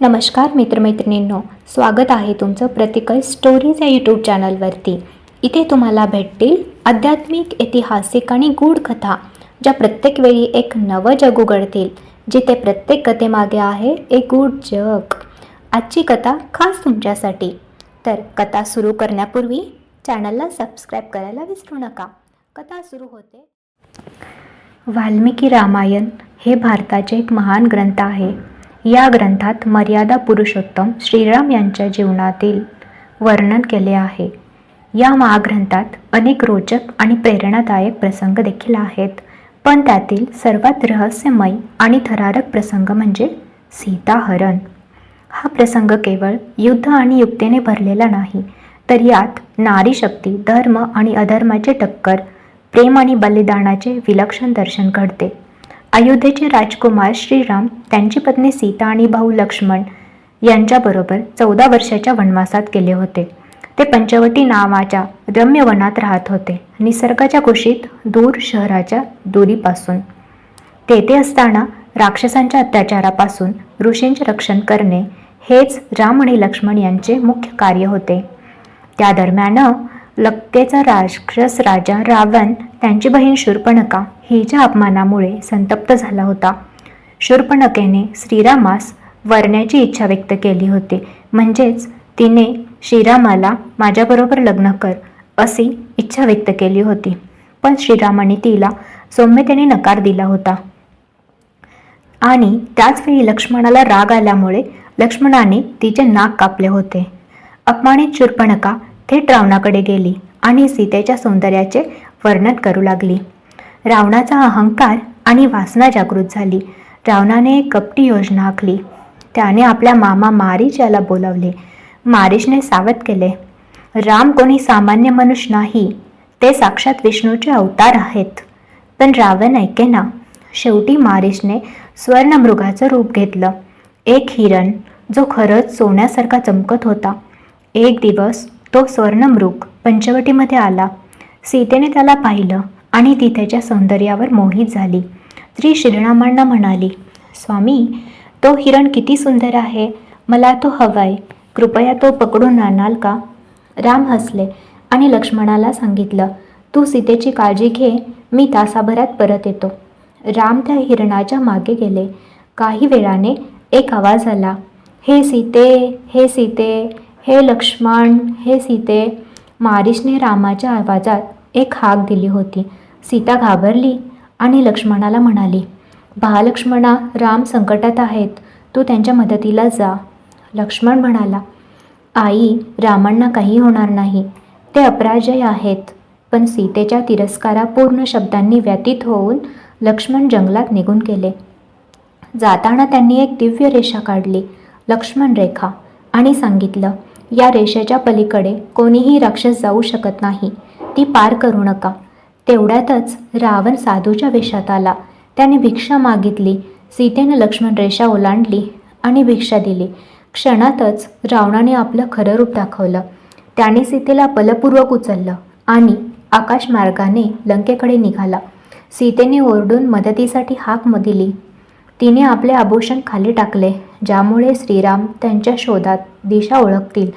नमस्कार मित्रमैत्रिणींनो स्वागत आहे तुमचं प्रतिकल स्टोरीज या यूट्यूब चॅनलवरती इथे तुम्हाला भेटतील आध्यात्मिक ऐतिहासिक आणि गूढ कथा ज्या प्रत्येक वेळी एक नवं जग उघडतील जिथे प्रत्येक कथेमागे आहे एक गूढ जग. आजची कथा खास तुमच्यासाठी. तर कथा सुरू करण्यापूर्वी चॅनलला सबस्क्राईब करायला विसरू नका. कथा सुरू होते. वाल्मिकी रामायण हे भारताचे एक महान ग्रंथ आहे. या ग्रंथात मर्यादा पुरुषोत्तम श्रीराम यांच्या जीवनातील वर्णन केले आहे. या महाग्रंथात अनेक रोचक आणि प्रेरणादायक प्रसंग देखील आहेत. पण त्यातील सर्वात रहस्यमय आणि थरारक प्रसंग म्हणजे सीताहरण. हा प्रसंग केवळ युद्ध आणि युक्तीने भरलेला नाही तर यात नारी शक्ती धर्म आणि अधर्माचे टक्कर प्रेम आणि बलिदानाचे विलक्षण दर्शन घडते. अयोध्येचे राजकुमार श्रीराम त्यांची पत्नी सीता आणि भाऊ लक्ष्मण यांच्याबरोबर चौदा वर्षाच्या वनवासात गेले होते. ते पंचवटी नावाच्या रम्य वनात राहत होते. निसर्गाच्या कुशीत दूर शहराच्या दुरीपासून. तेथे असताना राक्षसांच्या अत्याचारापासून ऋषींचे रक्षण करणे हेच राम आणि लक्ष्मण यांचे मुख्य कार्य होते. त्या दरम्यान लक्केचा राक्षस राजा रावण त्यांची बहीण शूर्पणका हिच्या अपमानामुळे संतप्त झाला होता. शूर्पणकेने श्रीरामास वरण्याची इच्छा व्यक्त केली होती. म्हणजेच तिने श्रीरामाला माझ्याबरोबर लग्न कर अशी इच्छा व्यक्त केली होती. पण श्रीरामाने तिला सौम्यतेने नकार दिला होता. आणि त्याचवेळी लक्ष्मणाला राग आल्यामुळे लक्ष्मणाने तिचे नाक कापले होते. अपमानित शूर्पणका थेट रावणाकडे गेली आणि सीतेच्या सौंदर्याचे वर्णन करू लागली. रावणाचा अहंकार आणि वासना जागृत झाली. रावणाने एक कपटी योजना आखली. त्याने आपल्या मामा मारीच याला बोलावले. मारीशने सावध केले. राम कोणी सामान्य मनुष्य नाही. ते साक्षात विष्णूचे अवतार आहेत. पण रावण ऐकेना शेवटी मारीशने स्वर्णमृगाचं रूप घेतलं. एक हिरण जो खरंच सोन्यासारखा चमकत होता. एक दिवस तो स्वर्णमृग पंचवटीमध्ये आला. सीतेने त्याला पाहिलं आणि ती त्याच्या सौंदर्यावर मोहित झाली. स्त्री श्रीरामांना म्हणाली स्वामी तो हिरण किती सुंदर आहे. मला तो हवाय. कृपया तो पकडून आणाल का? राम हसले आणि लक्ष्मणाला सांगितलं तू सीतेची काळजी घे. मी तासाभरात परत येतो. राम त्या हिरणाच्या मागे गेले. काही वेळाने एक आवाज आला हे सीते हे सीते. हे लक्ष्मण हे सीते मारिशने रामाच्या आवाजात एक हाक दिली होती. सीता घाबरली आणि लक्ष्मणाला म्हणाली लक्ष्मणा राम संकटात आहेत. तू त्यांच्या मदतीला जा. लक्ष्मण म्हणाला आई रामांना काही होणार नाही. ते अपराजय आहेत. पण सीतेच्या तिरस्कारापूर्ण शब्दांनी व्यतीत होऊन लक्ष्मण जंगलात निघून गेले. जाताना त्यांनी एक दिव्य रेषा काढली लक्ष्मण रेखा आणि सांगितलं या रेषेच्या पलीकडे कोणीही राक्षस जाऊ शकत नाही. ती पार करू नका. तेवढ्यातच रावण साधूच्या वेशात आला. त्याने भिक्षा मागितली. सीतेने लक्ष्मण रेषा ओलांडली आणि भिक्षा दिली. क्षणातच रावणाने आपलं खरं रूप दाखवलं. त्याने सीतेला बलपूर्वक उचललं आणि आकाशमार्गाने लंकेकडे निघाला. सीतेने ओरडून मदतीसाठी हाक दिली तिने आपले आभूषण खाली टाकले ज्यामुळे श्रीराम त्यांच्या शोधात दिशा ओळखतील.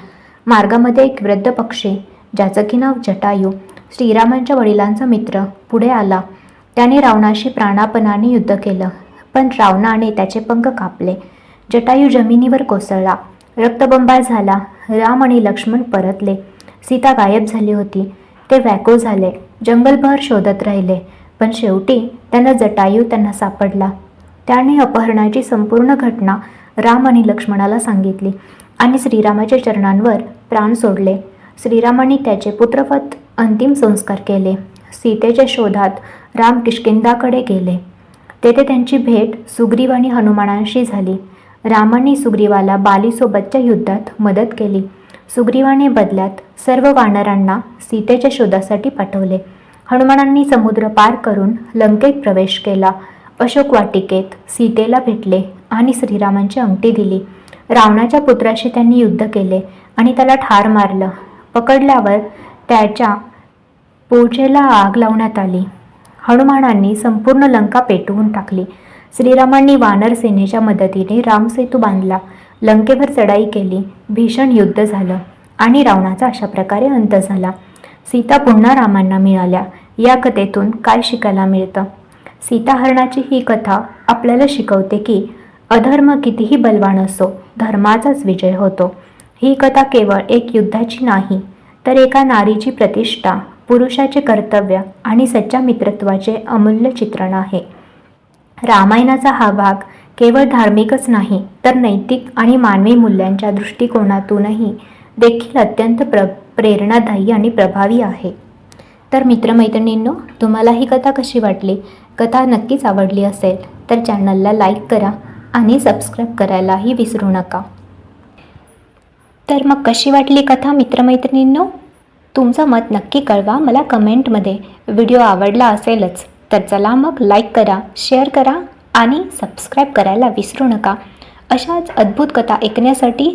मार्गामध्ये एक वृद्ध पक्षी ज्याचं की नाव जटायू श्रीरामांच्या वडिलांचा मित्र पुढे आला. त्याने रावणाशी प्राणापणाने युद्ध केलं पण रावणाने त्याचे पंख कापले. जटायू जमिनीवर कोसळला. रक्तबंबाळ झाला. राम आणि लक्ष्मण परतले. सीता गायब झाली होती. ते व्याकुळ झाले. जंगलभर शोधत राहिले. पण शेवटी त्यांना जटायू त्यांना सापडला. त्याने अपहरणाची संपूर्ण घटना राम आणि लक्ष्मणाला सांगितली आणि श्रीरामाच्या चरणांवर प्राण सोडले. श्रीरामाने त्याचे पुत्रवत अंतिम संस्कार केले. सीतेच्या शोधात राम किष्किंदाकडे गेले. तेथे त्यांची भेट सुग्रीव आणि हनुमानांशी झाली. रामाने सुग्रीवाला बालीसोबतच्या युद्धात मदत केली. सुग्रीवाने बदल्यात सर्व वानरांना सीतेच्या शोधासाठी पाठवले. हनुमानांनी समुद्र पार करून लंकेत प्रवेश केला. अशोक वाटिकेत सीतेला भेटले आणि श्रीरामांची अंगठी दिली. रावणाच्या पुत्राशी त्यांनी युद्ध केले आणि त्याला ठार मारलं. पकडल्यावर त्याच्या पूजेला आग लावण्यात आली. हनुमानांनी संपूर्ण लंका पेटवून टाकली. श्रीरामांनी वानर सेनेच्या मदतीने रामसेतू बांधला. लंकेवर चढाई केली. भीषण युद्ध झालं आणि रावणाचा अशा प्रकारे अंत झाला. सीता पुन्हा रामांना मिळाल्या. या कथेतून काय शिकायला मिळतं? सीताहरणाची ही कथा आपल्याला शिकवते की अधर्म कितीही बलवान असो धर्माचाच विजय होतो. ही कथा केवळ एक युद्धाची नाही तर एका नारीची प्रतिष्ठा पुरुषाचे कर्तव्य आणि सच्च्या मित्रत्वाचे अमूल्य चित्रण आहे. रामायणाचा हा भाग केवळ धार्मिकच नाही तर नैतिक आणि मानवी मूल्यांच्या दृष्टिकोनातूनही देखील अत्यंत प्र प्रेरणादायी आणि प्रभावी आहे. तर मित्रमैत्रिणींनो तुम्हाला ही कथा कशी वाटली? कथा नक्कीच आवडली असेल तर चॅनलला लाईक करा आणि सबस्क्राईब करायलाही विसरू नका. तर मग कशी वाटली कथा मित्रमैत्रिणींनो? तुमचं मत नक्की कळवा मला कमेंटमध्ये. व्हिडिओ आवडला असेलच तर चला मग लाईक करा शेअर करा आणि सबस्क्राईब करायला विसरू नका. अशाच अद्भुत कथा ऐकण्यासाठी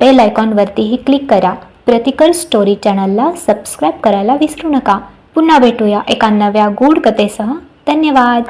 बेल आयकॉनवरतीही क्लिक करा. प्रतिकर स्टोरी चॅनलला सबस्क्राईब करायला विसरू नका. पुन्हा भेटूया एका नव्या गूढ कथेसह. धन्यवाद.